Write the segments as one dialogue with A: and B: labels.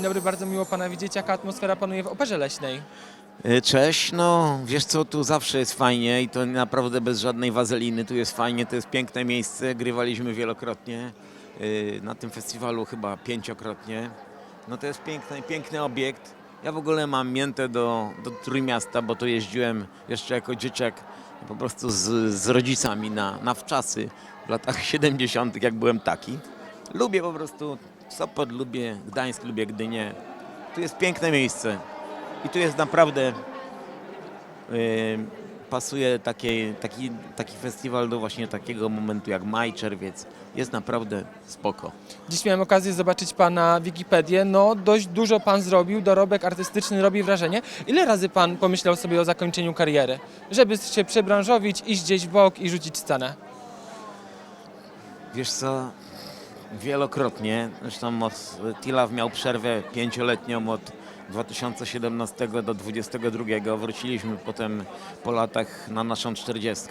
A: Dzień dobry, bardzo miło Pana widzieć. Jaka atmosfera panuje w Operze Leśnej?
B: Y, Cześć, no wiesz co, tu zawsze jest fajnie i to naprawdę bez żadnej wazeliny, tu jest fajnie, to jest piękne miejsce, grywaliśmy wielokrotnie, y, na tym festiwalu chyba pięciokrotnie. No to jest piękny, piękny obiekt. Ja w ogóle mam miętę do, do Trójmiasta, bo to jeździłem jeszcze jako dzieciak po prostu z, z rodzicami na, na wczasy w latach 70., jak byłem taki. Lubię po prostu Sopot, lubię Gdańsk, lubię Gdynię. Tu jest piękne miejsce. I tu jest naprawdę y, pasuje taki, taki, taki festiwal do właśnie takiego momentu jak maj, czerwiec. Jest naprawdę spoko.
A: Dziś miałem okazję zobaczyć Pana Wikipedię. No, dość dużo Pan zrobił, dorobek artystyczny robi wrażenie. Ile razy Pan pomyślał sobie o zakończeniu kariery? Żeby się przebranżowić, iść gdzieś w bok i rzucić scenę?
B: Wiesz co, wielokrotnie, zresztą Tilaw miał przerwę pięcioletnią od 2017 do 2022. Wróciliśmy potem po latach na naszą 40.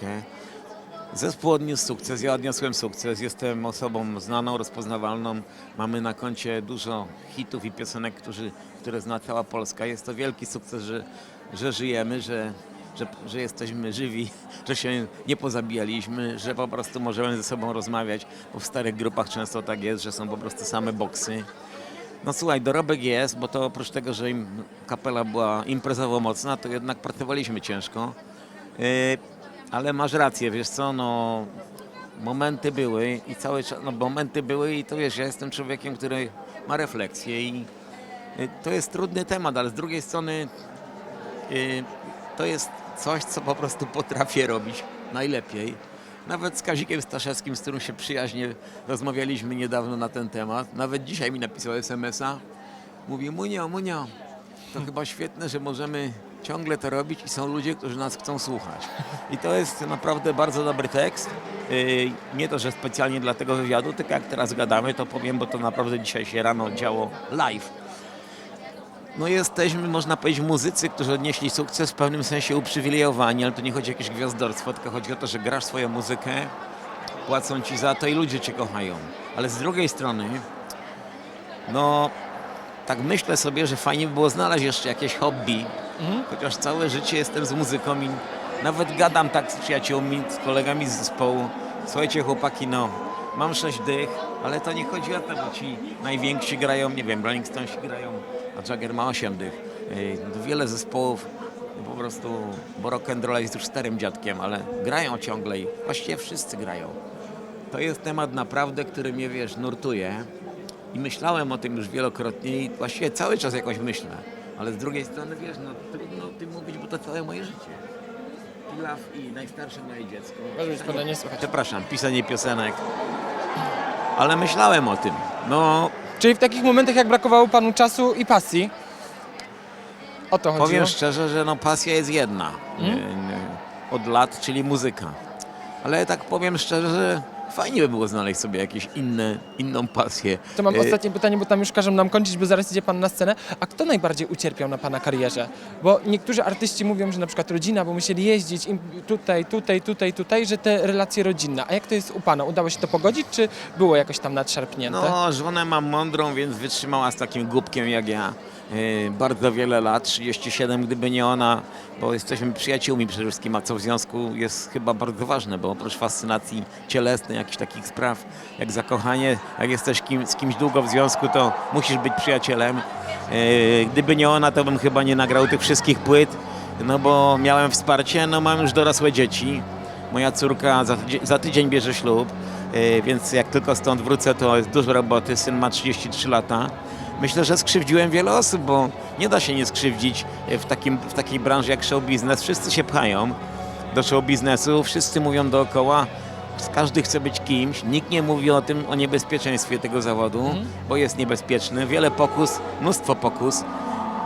B: Zespół odniósł sukces, ja odniosłem sukces. Jestem osobą znaną, rozpoznawalną. Mamy na koncie dużo hitów i piosenek, którzy, które zna cała Polska. Jest to wielki sukces, że, że żyjemy, że, że, że jesteśmy żywi, że się nie pozabijaliśmy, że po prostu możemy ze sobą rozmawiać, bo w starych grupach często tak jest, że są po prostu same boksy. No słuchaj, dorobek jest, bo to oprócz tego, że im kapela była imprezowo mocna, to jednak pracowaliśmy ciężko. Yy, ale masz rację, wiesz co, no momenty były i cały czas, no momenty były i to wiesz, ja jestem człowiekiem, który ma refleksję i y, to jest trudny temat, ale z drugiej strony y, to jest coś, co po prostu potrafię robić najlepiej. Nawet z Kazikiem Staszewskim, z którym się przyjaźnie rozmawialiśmy niedawno na ten temat, nawet dzisiaj mi napisał SMS-a, mówi Munio, Munio, to chyba świetne, że możemy ciągle to robić i są ludzie, którzy nas chcą słuchać. I to jest naprawdę bardzo dobry tekst. Yy, Nie to, że specjalnie dla tego wywiadu, tylko jak teraz gadamy, to powiem, bo to naprawdę dzisiaj się rano działo live. No jesteśmy, można powiedzieć, muzycy, którzy odnieśli sukces w pewnym sensie uprzywilejowani, ale to nie chodzi o jakieś gwiazdorstwo, tylko chodzi o to, że grasz swoją muzykę, płacą ci za to i ludzie cię kochają. Ale z drugiej strony, no tak myślę sobie, że fajnie by było znaleźć jeszcze jakieś hobby, chociaż całe życie jestem z muzyką i nawet gadam tak z przyjaciółmi, z kolegami z zespołu. Słuchajcie chłopaki, no mam sześć dych, ale to nie chodzi o to, bo ci najwięksi grają, nie wiem, Rolling Stonesi grają, a Jagger ma osiem dych. Yy, Wiele zespołów po prostu, bo rock and roll jest już starym dziadkiem, ale grają ciągle i właściwie wszyscy grają. To jest temat naprawdę, który mnie, wiesz, nurtuje. I myślałem o tym już wielokrotnie i właściwie cały czas jakoś myślę. Ale z drugiej strony, wiesz, no trudno o tym mówić, bo to całe moje życie. Pilaw i najstarsze moje dziecko.
A: Może być Pana nie słychać.
B: Przepraszam, pisanie piosenek. Ale myślałem o tym. No,
A: Czyli w takich momentach, jak brakowało Panu czasu i pasji? O to chodziło?
B: powiem szczerze, że no pasja jest jedna
A: Mhm.
B: nie, nie, od lat, czyli muzyka. Ale tak powiem szczerze, że fajnie by było znaleźć sobie jakieś inne, inną pasję.
A: To mam
B: E,
A: ostatnie pytanie, bo tam już każą nam kończyć, bo zaraz idzie Pan na scenę. A kto najbardziej ucierpiał na Pana karierze? Bo niektórzy artyści mówią, że na przykład rodzina, bo musieli jeździć im tutaj, tutaj, tutaj, tutaj, że te relacje rodzinne. A jak to jest u Pana? Udało się to pogodzić, czy było jakoś tam nadszarpnięte?
B: No, żonę mam mądrą, więc wytrzymała z takim głupkiem jak ja bardzo wiele lat, 37, gdyby nie ona, bo jesteśmy przyjaciółmi przede wszystkim, a co w związku jest chyba bardzo ważne, bo oprócz fascynacji cielesnej, jakichś takich spraw jak zakochanie, jak jesteś kim, z kimś długo w związku, to musisz być przyjacielem. Yy, gdyby nie ona, to bym chyba nie nagrał tych wszystkich płyt, no bo miałem wsparcie, no mam już dorosłe dzieci. Moja córka za, tydzień- za tydzień bierze ślub, yy, więc jak tylko stąd wrócę, to jest dużo roboty. Syn ma 33 lata. Myślę, że skrzywdziłem wiele osób, bo nie da się nie skrzywdzić w, takim, w takiej branży jak show biznes. Wszyscy się pchają do show biznesu, wszyscy mówią dookoła, każdy chce być kimś, nikt nie mówi o tym, o niebezpieczeństwie tego zawodu, bo jest niebezpieczny. Wiele pokus, mnóstwo pokus.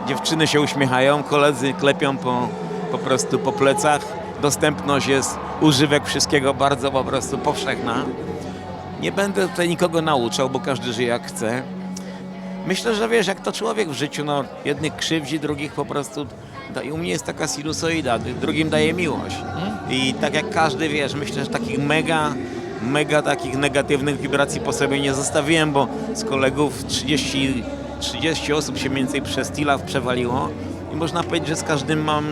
B: Dziewczyny się uśmiechają, koledzy klepią po, po prostu po plecach. Dostępność jest używek wszystkiego bardzo po prostu powszechna. Nie będę tutaj nikogo nauczał, bo każdy żyje jak chce. Myślę, że wiesz, jak to człowiek w życiu, no jednych krzywdzi, drugich po prostu da, i u mnie jest taka sinusoida, drugim daje miłość. I tak jak każdy, wiesz, myślę, że takich mega, mega takich negatywnych wibracji po sobie nie zostawiłem, bo z kolegów 30 30 osób się mniej więcej przez Tilaw przewaliło i można powiedzieć, że z każdym mam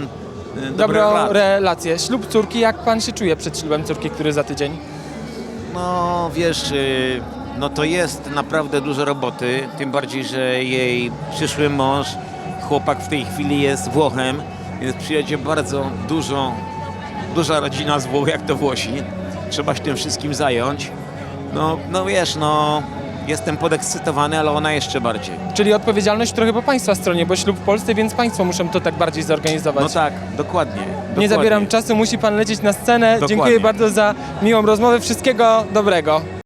B: e, dobre
A: Dobrą
B: relacje.
A: relację. Ślub córki, jak pan się czuje przed ślubem córki, który za tydzień?
B: No wiesz, y, no to jest naprawdę dużo roboty, tym bardziej, że jej przyszły mąż, chłopak w tej chwili jest Włochem, więc przyjedzie bardzo dużo, duża rodzina z Włoch, jak to Włosi. Trzeba się tym wszystkim zająć. No, no wiesz, no jestem podekscytowany, ale ona jeszcze bardziej.
A: Czyli odpowiedzialność trochę po państwa stronie, bo ślub w Polsce, więc państwo muszą to tak bardziej zorganizować.
B: No tak, dokładnie.
A: Nie
B: dokładnie.
A: zabieram czasu, musi pan lecieć na scenę.
B: Dokładnie.
A: Dziękuję bardzo za miłą rozmowę. Wszystkiego dobrego.